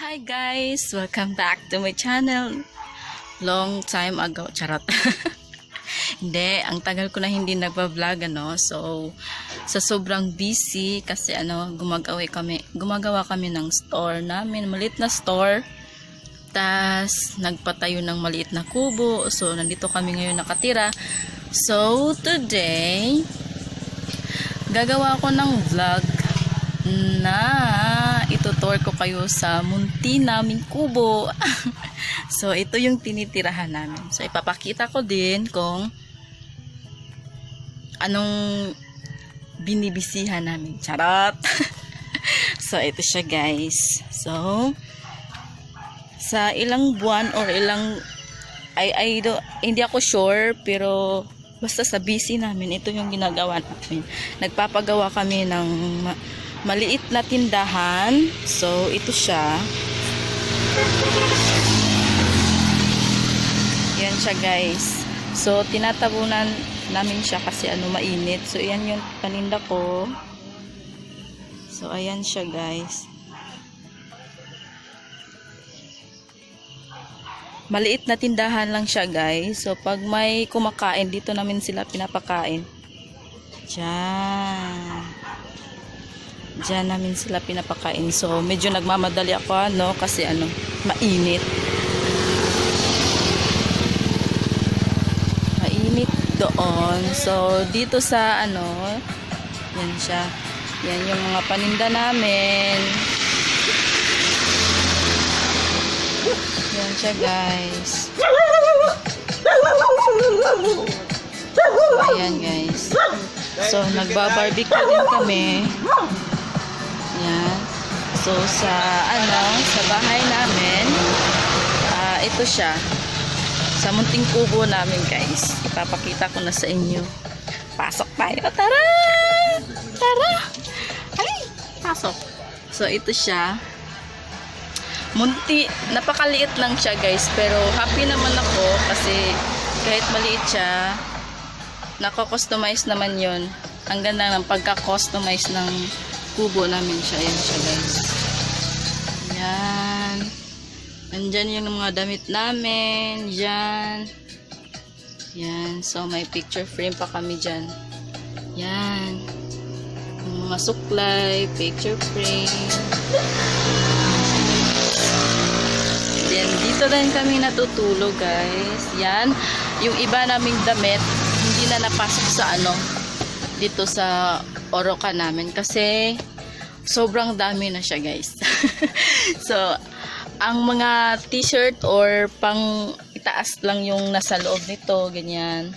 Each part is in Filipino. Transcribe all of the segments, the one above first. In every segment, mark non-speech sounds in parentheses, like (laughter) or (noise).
Hi guys! Welcome back to my channel. Long time ago. Charot. (laughs) hindi, ang tagal ko na hindi nagpa-vlog ano. So, sa sobrang busy kasi ano, gumagawa kami, gumagawa kami ng store namin, maliit na store. Tas nagpatayo ng maliit na kubo. So, nandito kami ngayon nakatira. So, today, gagawa ko ng vlog na itutour ko kayo sa munti naming kubo. (laughs) so, ito yung tinitirahan namin. So, ipapakita ko din kung anong binibisihan namin. Charot! (laughs) so, ito siya guys. So, sa ilang buwan or ilang ay, ay do, hindi ako sure pero basta sa busy namin ito yung ginagawa namin nagpapagawa kami ng maliit na tindahan so ito siya yan siya guys so tinatabunan namin siya kasi ano mainit so yan yung paninda ko so ayan siya guys maliit na tindahan lang siya guys. So pag may kumakain, dito namin sila pinapakain. Diyan. Diyan namin sila pinapakain. So medyo nagmamadali ako ano kasi ano, mainit. Mainit doon. So dito sa ano, yan siya. Yan yung mga paninda namin. Yan siya guys. So, ayan guys. So, nagba-barbecue din kami. Yan. So, sa ano, sa bahay namin, ah ito siya. Sa munting kubo namin guys. Ipapakita ko na sa inyo. Pasok tayo. Tara! Tara! Ay! Pasok. So, ito siya munti, napakaliit lang siya guys pero happy naman ako kasi kahit maliit siya nako-customize naman yon ang ganda ng pagka-customize ng kubo namin siya. Yan siya guys. Yan nandyan yung mga damit namin. Yan yan so may picture frame pa kami dyan. Yan yung mga suklay picture frame. Then, dito din kami natutulog, guys. Yan. Yung iba naming damit, hindi na napasok sa ano, dito sa oroka namin. Kasi, sobrang dami na siya, guys. (laughs) so, ang mga t-shirt or pang itaas lang yung nasa loob nito, ganyan.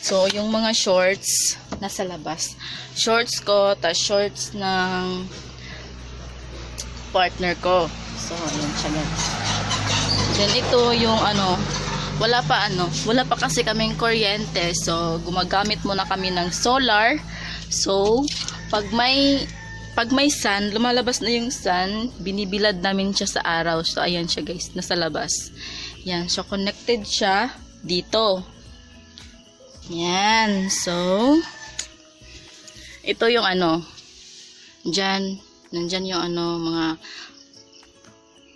So, yung mga shorts, nasa labas. Shorts ko, tas shorts ng partner ko. So, ayan siya, guys. Then ito yung ano, wala pa ano, wala pa kasi kaming kuryente. So gumagamit muna kami ng solar. So pag may pag may sun, lumalabas na yung sun, binibilad namin siya sa araw. So ayan siya guys, nasa labas. Yan, so connected siya dito. Yan, so ito yung ano, Diyan, nandyan yung ano, mga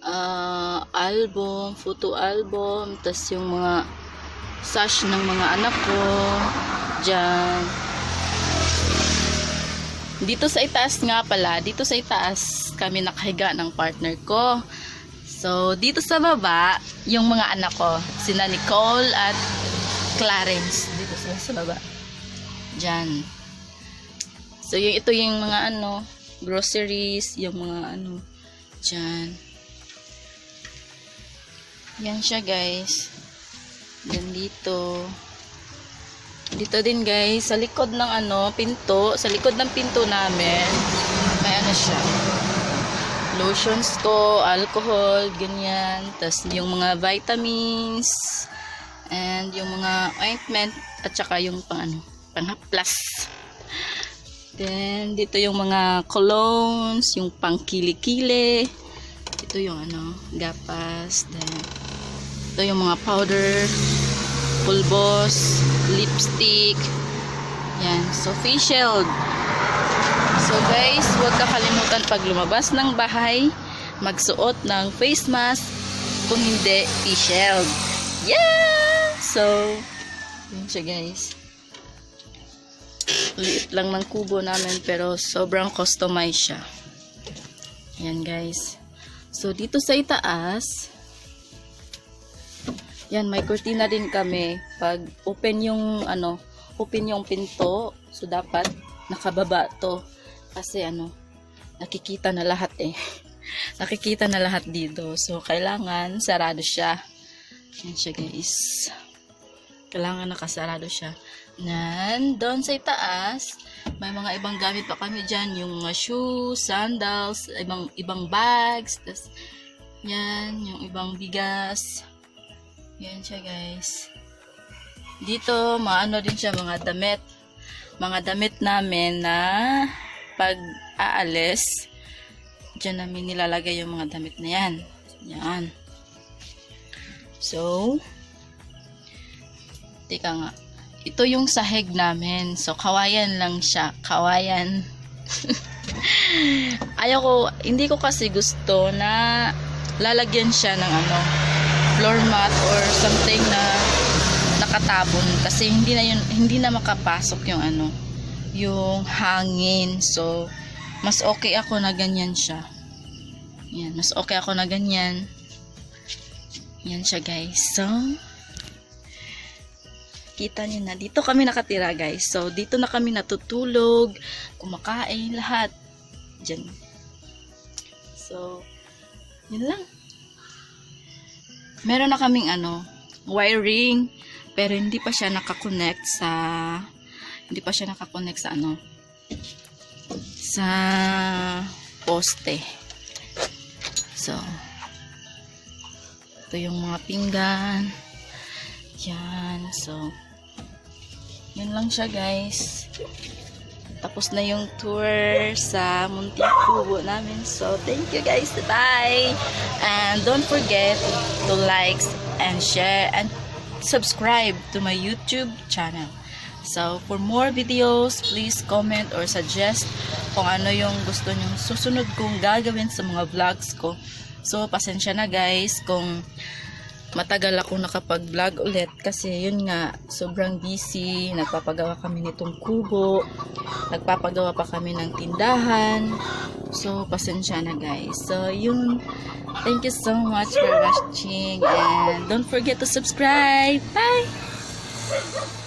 uh, album, photo album, tas yung mga sash ng mga anak ko, dyan. Dito sa itaas nga pala, dito sa itaas kami nakahiga ng partner ko. So, dito sa baba, yung mga anak ko, sina Nicole at Clarence. Dito sila sa baba. Dyan. So, yung, ito yung mga ano, groceries, yung mga ano, dyan. Yan siya guys. Yan dito. Dito din guys, sa likod ng ano, pinto, sa likod ng pinto namin, may ano siya. Lotions ko, alcohol, ganyan. Tapos yung mga vitamins, and yung mga ointment, at saka yung pang ano, panghaplas. Then, dito yung mga colognes, yung pang kili-kili. Ito yung ano, gapas. Then, ito yung mga powder, pulbos, lipstick. Yan. So, face shield. So, guys, huwag kakalimutan pag lumabas ng bahay, magsuot ng face mask kung hindi face shield. Yeah! So, yun siya guys. Liit lang ng kubo namin pero sobrang customized siya. Yan guys. So, dito sa itaas, yan, may kurtina din kami. Pag open yung, ano, open yung pinto, so dapat nakababa to. Kasi ano, nakikita na lahat eh. (laughs) nakikita na lahat dito. So, kailangan sarado siya. Yan siya guys. Kailangan nakasarado siya. Nan, doon sa itaas, may mga ibang gamit pa kami dyan. Yung mga shoes, sandals, ibang, ibang bags. Tas, yan, yung ibang bigas. Yan siya guys. Dito, maano din siya mga damit. Mga damit namin na pag aalis, dyan namin nilalagay yung mga damit na yan. Yan. So, tika nga. Ito yung sahig namin. So, kawayan lang siya. Kawayan. (laughs) Ayaw ko, hindi ko kasi gusto na lalagyan siya ng ano, floor mat or something na nakatabon kasi hindi na yun, hindi na makapasok yung ano, yung hangin. So, mas okay ako na ganyan siya. Yan, mas okay ako na ganyan. Yan siya guys. So, kita niyo na. Dito kami nakatira guys. So, dito na kami natutulog, kumakain, lahat. Diyan. So, yun lang. Meron na kaming ano, wiring, pero hindi pa siya nakakonect sa, hindi pa siya nakakonect sa ano, sa poste. So, ito yung mga pinggan. Yan. So, yun lang siya guys. Tapos na yung tour sa munting namin. So, thank you guys. Bye! And don't forget to like and share and subscribe to my YouTube channel. So, for more videos, please comment or suggest kung ano yung gusto nyong susunod kong gagawin sa mga vlogs ko. So, pasensya na guys kung matagal ako nakapag-vlog ulit kasi yun nga, sobrang busy. Nagpapagawa kami nitong kubo. Nagpapagawa pa kami ng tindahan. So, pasensya na guys. So, yun. Thank you so much for watching and don't forget to subscribe. Bye!